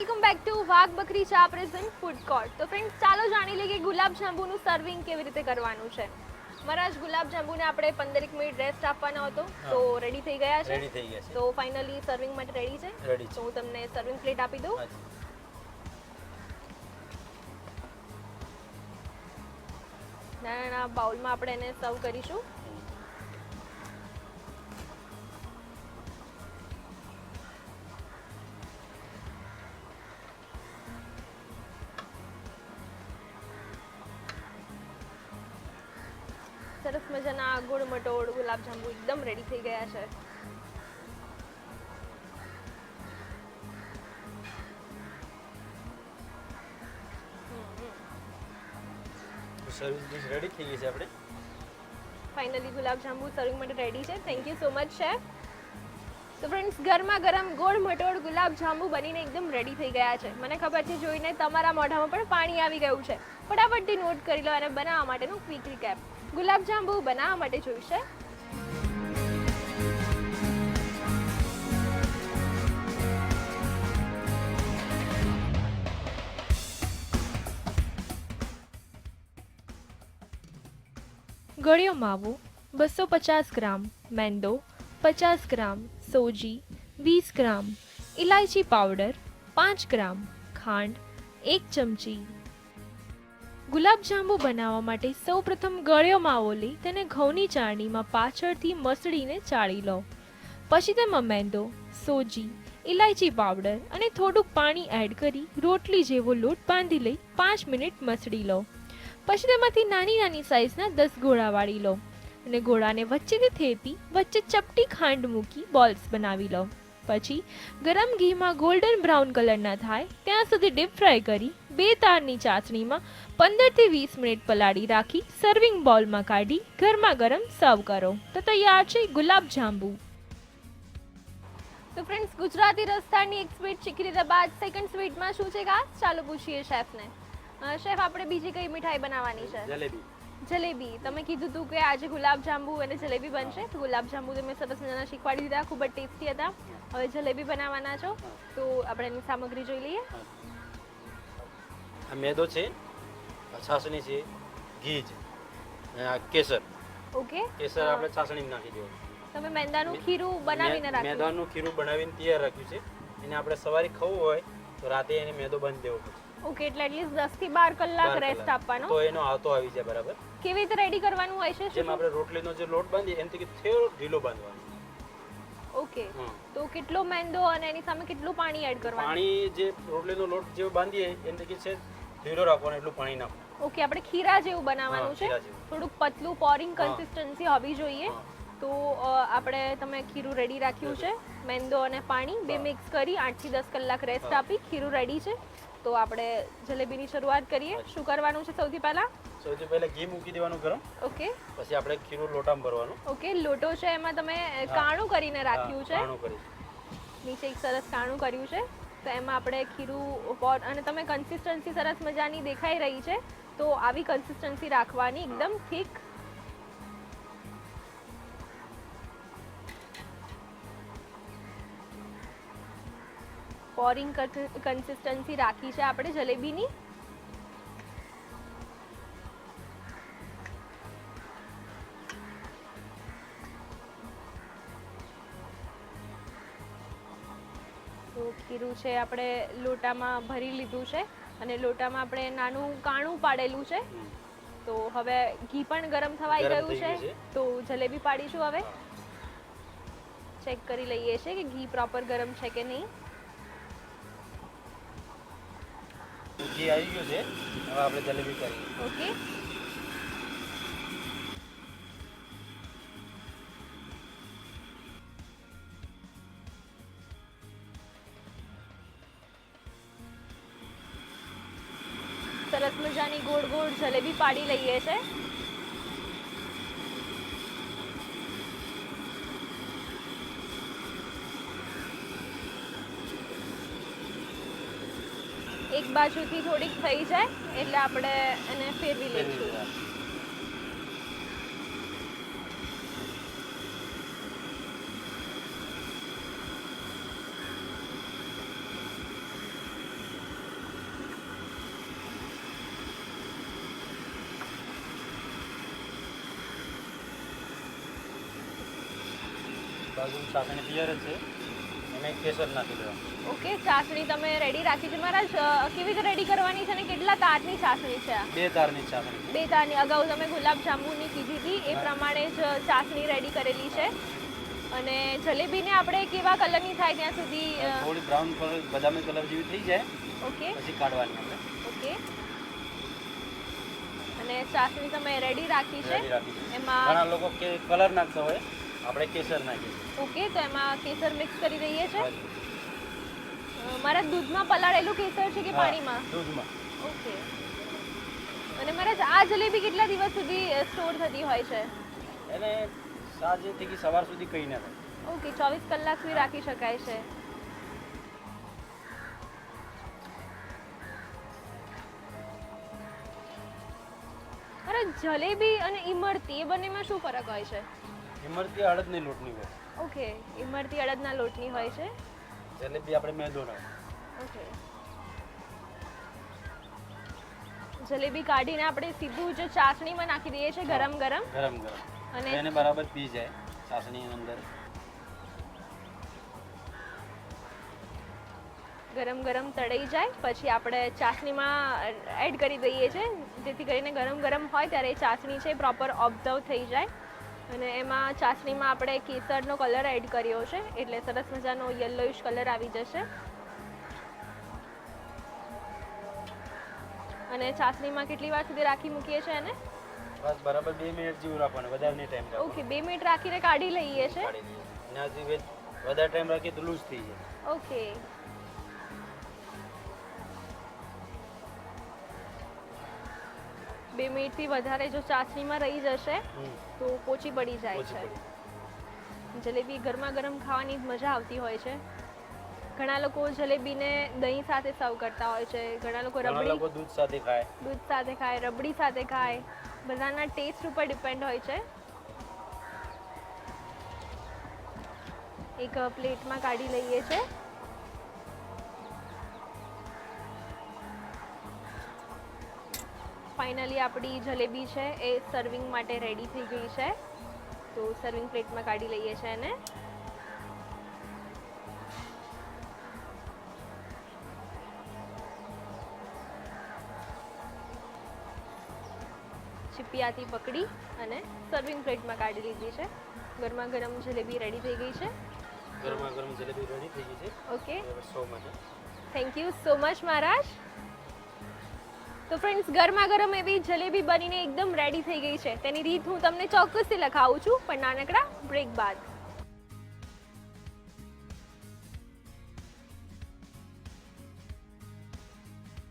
Welcome back to Wagh Bakri ચા present food court તો friends ચાલો જાણી લઈએ કે ગુલાબ જાંબુનું સર્વિંગ કેવી રીતે કરવાનું છે. મહારાજ ગુલાબ જાંબુને આપણે પંદરેક મિનિટ રેસ્ટ આપવાનો હતો. તો રેડી થઈ ગયા છે? રેડી થઈ ગયા છે. તો ફાઇનલી સર્વિંગ માટે રેડી છે? રેડી તો હું તમને સર્વિંગ પ્લેટ આપી દઉં. નાના નાના બાઉલમાં આપણે એને સર્વ કરીશું. સરસ મજાના ગોળ મટોળ ગુલાબ જાંબુ એકદમ રેડી થઈ ગયા છે. તો સર્વિસ ડીશ રેડી થઈ ગઈ છે આપણે? ફાઇનલી ગુલાબ જાંબુ સર્વિંગ માટે રેડી છે. Thank you so much chef તો ફ્રેન્ડ્સ ગરમા ગરમ ગોળ મટોળ ગુલાબ જાંબુ બનીને એકદમ રેડી થઈ ગયા છે. મને ખબર છે જોઈને તમારા મોઢામાં પણ પાણી આવી ગયું છે. ફટાફટથી નોટ કરી લો અને બનાવવા માટેનું ક્વિક રિકેપ ગુલાબ જાંબુ બનાવવા માટે જોઈશે ગળ્યો માવો, બસો પચાસ ગ્રામ મેંદો, પચાસ ગ્રામ સોજી, વીસ ગ્રામ ઇલાયચી પાવડર, પાંચ ગ્રામ ખાંડ, એક ચમચી ગુલાબજાંબુ બનાવવા માટે સૌપ્રથમ ગળ્યો માવો લઈ તેને ઘઉંની ચાળણીમાં પાછળથી મસળીને ચાળી લો. પછી તેમાં મેંદો, સોજી ઇલાયચી પાવડર અને થોડુંક પાણી એડ કરી રોટલી જેવો લોટ બાંધી લઈ પાંચ મિનિટ મસળી લો. પછી તેમાંથી નાની નાની સાઇઝના દસ ગોળા વાળી લો અને ગોળાને વચ્ચેથી થેપી, વચ્ચે ચપટી ખાંડ મૂકી બોલ્સ બનાવી લો. પછી ગરમ ઘીમાં ગોલ્ડન બ્રાઉન કલરના થાય ત્યાં સુધી ડીપ ફ્રાય કરી બે તારની ચાસણીમાં પંદરથી વીસ મિનિટ પલાળી રાખી સર્વિંગ બોલમાં કાઢી ગરમા ગરમ સર્વ કરો. તો તૈયાર છે ગુલાબ જાંબુ. તો ફ્રેન્ડ્સ ગુજરાતી રસ્તાની એક સ્વીટ શીખી લીધા બાદ સેકન્ડ સ્વીટમાં શું છે ખાસ ચાલો પૂછીએ શેફને શેફ આપણે બીજી કઈ મીઠાઈ બનાવવાની છે? જલેબી. જલેબી. તમે કીધું હતું કે આજે ગુલાબ જાંબુ અને જલેબી બનશે. તો ગુલાબ જાંબુ તમે સરસ મજાના શીખવાડી દીધા ખૂબ જ ટેસ્ટી હતા. હવે જલેબી બનાવવાના છો. તો આપણે એની સામગ્રી જોઈ લઈએ. આ મેદો છે આ છાસણી છે ઘી છે અને આ કેસર. ઓકે. કેસર આપણે છાસણીમાં નાખી દેવાનું. તમે મેંદાનું ખીરું બનાવીને રાખ્યું મેંદાનું ખીરું બનાવીને તૈયાર રાખ્યું છે. એને આપણે સવારે ખાવું હોય તો રાતે એને મેદો બંધ દેવો પડે. ઓકે એટલે એટલીસ્ટ 10 થી બાર કલાક રેસ્ટ આપવાનો. તો એનો આવતો આવી જાય બરાબર? કેવી રીતે રેડી કરવાનું હોય છે જેમ આપણે રોટલીનો જે લોટ બાંધીએ એમ થી થોડો ઢીલો બાંધવાનો. ઓકે. તો કેટલો મેંદો અને એની સામે કેટલું પાણી એડ કરવાનું? પાણી જે રોટલીનો લોટ જે બાંધીએ એમ કે છે ઢીલો રાખવાનો એટલું પાણી નાખો. ઓકે આપણે ખીરા જેવું બનાવવાનું છે. થોડુંક પતલું પોરિંગ કન્સિસ્ટન્સી હોવી જોઈએ. તો આપણે તમે ખીરું રેડી રાખ્યું છે. મેંદો અને પાણી બે મિક્સ કરી આઠથી દસ કલાક રેસ્ટ આપી ખીરું રેડી છે. તો આપણે જલેબીની શરૂઆત કરીએ. શું કરવાનું છે સૌથી પહેલા? સૌથી પહેલા ઘી મૂકી દેવાનું ગરમ. ઓકે. પછી આપણે ખીરું લોટામાં ભરવાનું. ઓકે લોટો છે એમાં તમે કાણું કરીને રાખ્યું છે. નીચે એક સરસ કાણું કર્યું છે. તો એમાં આપણે ખીરું પોટ અને તમે કન્સિસ્ટન્સી સરસ મજાની દેખાઈ રહી છે તો આવી કન્સિસ્ટન્સી રાખવાની એકદમ થીક પોરિંગ કન્સિસ્ટન્સી રાખી છે આપણે જલેબીની. ખીરું છે આપણે લોટામાં ભરી લીધું છે અને લોટામાં આપણે નાનું કાણું પાડેલું છે. તો હવે ઘી પણ ગરમ થવાઈ ગયું છે. તો જલેબી પાડીશું હવે. ચેક કરી લઈએ છીએ કે ઘી પ્રોપર ગરમ છે કે નહીં. ઘી આવી ગયું છે. હવે આપણે જલેબી કરીએ. ઓકે. મજાની ગોળ ગોળ જલેબી પાડી લઈએ છે. એક બાજુથી થોડીક થઈ જાય, એટલે આપણે એને ફેરવી લઈશું. બાજુ ચાસણી તૈયાર જ છે. એમાં કેસર નાખી દેવાનું ઓકે ચાસણી તમે રેડી રાખી છે? મહારાજ કેવી રીતે રેડી કરવાની છે અને કેટલા તારની ચાસણી છે? બે તારની ચાસણી બે તારની. અગાઉ તમે ગુલાબ જાંબુની કીધી હતી એ પ્રમાણે જ ચાસણી રેડી કરેલી છે. અને જલેબીને આપણે કેવા કલરની થાય ત્યાં સુધી થોડી બ્રાઉન કલર બદામી કલર જેવી થઈ જાય. ઓકે. પછી કાઢવાની આપણે. ઓકે. અને ચાસણી તમે રેડી રાખી છે? રેડી રાખી છે. એમાં ઘણા લોકો કે કલર નાખતા હોય આપણે કેસર નાખીએ ઓકે તો એમાં કેસર મિક્સ કરી દઈએ છે. મારા દૂધમાં પલાળેલું કેસર છે કે પાણીમાં? દૂધમાં. ઓકે. અને મારા આ જલેબી કેટલા દિવસ સુધી સ્ટોર થતી હોય છે? એને સાંજે થી સવાર સુધી કંઈ ના થાય. ઓકે ચોવીસ કલાક સુધી રાખી શકાય છે. અરે જલેબી અને ઇમરતી એ બંનેમાં શું ફરક હોય છે? ઇમરતી અડદની લોટની હોય. ઓકે ઇમરતી અડદના લોટની હોય છે? જલેબી આપણે મેદોનો ઓકે. જલેબી કાઢીને આપણે સીધું જ ચાસણીમાં નાખી દઈએ છીએ ગરમ ગરમ. ગરમ ગરમ. અને એને બરાબર પી જાય ચાસણીની અંદર. ગરમ ગરમ તળાઈ જાય પછી આપણે ચાસણીમાં એડ કરી દઈએ છીએ. જેથી કરીને ગરમ ગરમ હોય ત્યારે એ ચાસણી છે પ્રોપર ઓબ્ઝર્વ થઈ જાય. અને એમાં ચાસણીમાં આપણે કેસરનો કલર એડ કર્યો છે એટલે સરસ મજાનો યલોઇશ કલર આવી જશે. અને ચાસણીમાં કેટલી વાર સુધી રાખી મૂકીએ છીએ એને? બસ બરાબર 2 મિનિટ જેવું રાખવાનું વધારે નહીં ટાઈમ ઓકે બે મિનિટ રાખીને કાઢી લઈએ છીએ કાઢી લઈએ. ના વધારે ટાઈમ રાખીએ તો લૂઝ થઈ જાય. ઓકે બે મિનિટથી વધારે જો ચાસણીમાં રહી જશે તો પોચી પડી જાય છે. જલેબી ગરમા ગરમ ખાવાની મજા આવતી હોય છે. ઘણા લોકો જલેબીને દહીં સાથે સર્વ કરતા હોય છે. ઘણા લોકો રબડી દૂધ સાથે ખાય. દૂધ સાથે ખાય રબડી સાથે ખાય. બધાના ટેસ્ટ ઉપર ડિપેન્ડ હોય છે. એક પ્લેટમાં કાઢી લઈએ છે. ફાઇનલી આપણી જલેબી છે એ સર્વિંગ માટે રેડી થઈ ગઈ છે. તો સર્વિંગ પ્લેટમાં કાઢી લઈએ છીએ એને. ચીપિયાથી પકડી અને સર્વિંગ પ્લેટમાં કાઢી લીધી છે. ગરમા ગરમ જલેબી રેડી થઈ ગઈ છે. ગરમા ગરમ જલેબી રેડી થઈ ગઈ છે. Okay so much thank you so much મહારાજ તો ફ્રેન્ડ્સ ગરમા ગરમ એવી જલેબી બનીને એકદમ રેડી થઈ ગઈ છે. તેની રીત હું તમને ચોક્કસથી લખાવું છું, પણ નાનકડા બ્રેક બાદ.